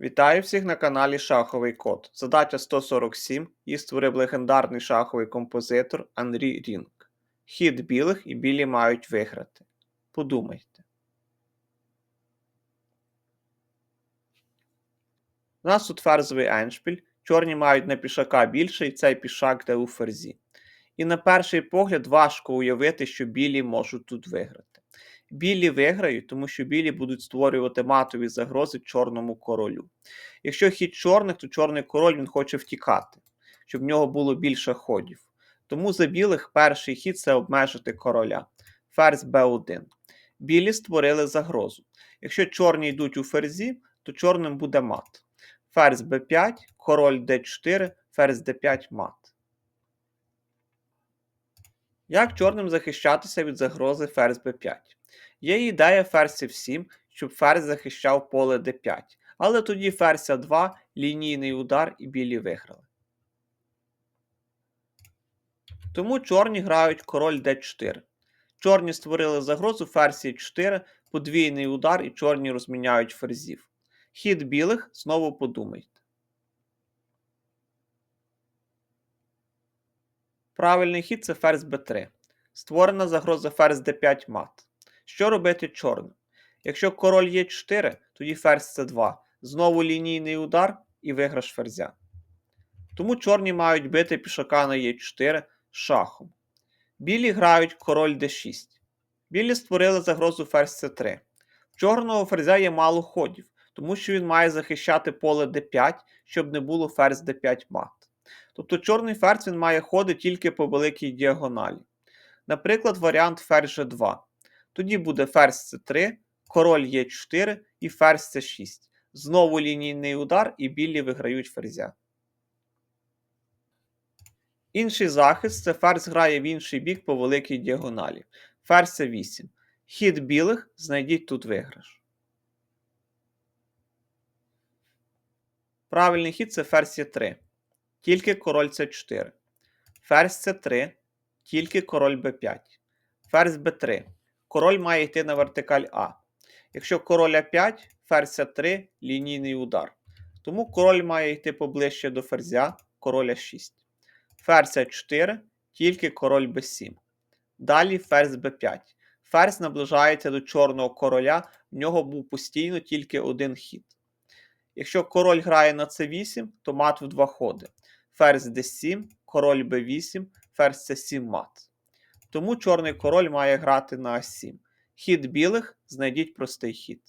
Вітаю всіх на каналі Шаховий Код. Задача 147. Її створив легендарний шаховий композитор Анрі Рінг. Хід білих і білі мають виграти. Подумайте. У нас тут ферзовий еншпіль. Чорні мають на пішака більше, і цей пішак де у ферзі. І на перший погляд важко уявити, що білі можуть тут виграти. Білі виграють, тому що білі будуть створювати матові загрози чорному королю. Якщо хід чорних, то чорний король він хоче втікати, щоб в нього було більше ходів. Тому за білих перший хід це обмежити короля. Ферзь Б1. Білі створили загрозу. Якщо чорні йдуть у ферзі, то чорним буде мат. Ферзь Б5, король Д4, ферзь Д5 мат. Як чорним захищатися від загрози ферзь Б5? Є ідея ферзь F7, щоб ферзь захищав поле d5, але тоді ферзь А2, лінійний удар і білі виграли. Тому чорні грають король d4. Чорні створили загрозу ферзь Е4, подвійний удар і чорні розміняють ферзів. Хід білих знову подумайте. Правильний хід це ферзь b3. Створена загроза ферзь d5 мат. Що робити чорним? Якщо король є 4, тоді ферзь c2. Знову лінійний удар і виграш ферзя. Тому чорні мають бити пішака на Е4 шахом. Білі грають король d6. Білі створили загрозу ферзь c3. В чорного ферзя є мало ходів, тому що він має захищати поле d5, щоб не було ферзь d5 мат. Тобто чорний ферзь він має ходи тільки по великій діагоналі. Наприклад, варіант ферзь g2. Тоді буде ферзь c3, король Е4 і ферзь c6. Знову лінійний удар, і білі виграють ферзя. Інший захист це ферзь грає в інший бік по великій діагоналі. Ферзь c8. Хід білих знайдіть тут виграш. Правильний хід це ферзь Е3. Тільки король С4. Ферзь С3. Тільки король Б5. Ферзь Б3. Король має йти на вертикаль А. Якщо король А5, ферзь А3 лінійний удар. Тому король має йти поближче до ферзя, король А6. Ферзь А4, тільки король Б7. Далі ферзь Б5. Ферзь наближається до чорного короля, в нього був постійно тільки один хід. Якщо король грає на С8, то мат в два ходи. Ферзь d7, король b8, ферзь c7 мат. Тому чорний король має грати на А7. Хід білих знайдіть простий хід.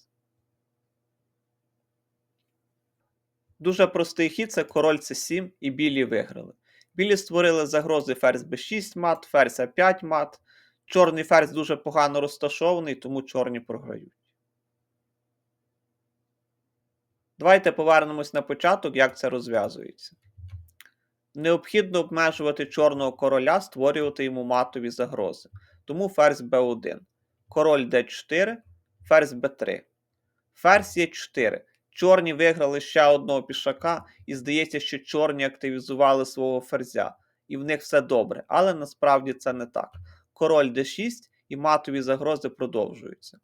Дуже простий хід це король c7 і білі виграли. Білі створили загрози ферзь b6 мат, ферзь А5 мат. Чорний ферзь дуже погано розташований, тому чорні програють. Давайте повернемось на початок, як це розв'язується. Необхідно обмежувати чорного короля, створювати йому матові загрози. Тому ферзь b1. Король d4, ферзь b3. Ферзь є 4. Чорні виграли ще одного пішака, і здається, що чорні активізували свого ферзя. І в них все добре. Але насправді це не так. Король d6 і матові загрози продовжуються.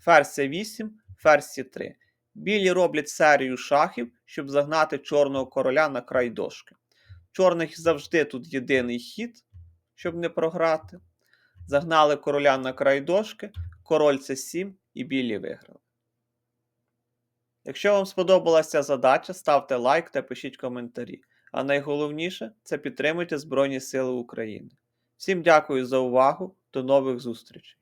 Ферзь c8, ферзь c3. Білі роблять серію шахів, щоб загнати чорного короля на край дошки. Чорних завжди тут єдиний хід, щоб не програти. Загнали короля на край дошки, король це 7 і білі виграли. Якщо вам сподобалася задача, ставте лайк та пишіть коментарі. А найголовніше це підтримуйте Збройні Сили України. Всім дякую за увагу, до нових зустрічей!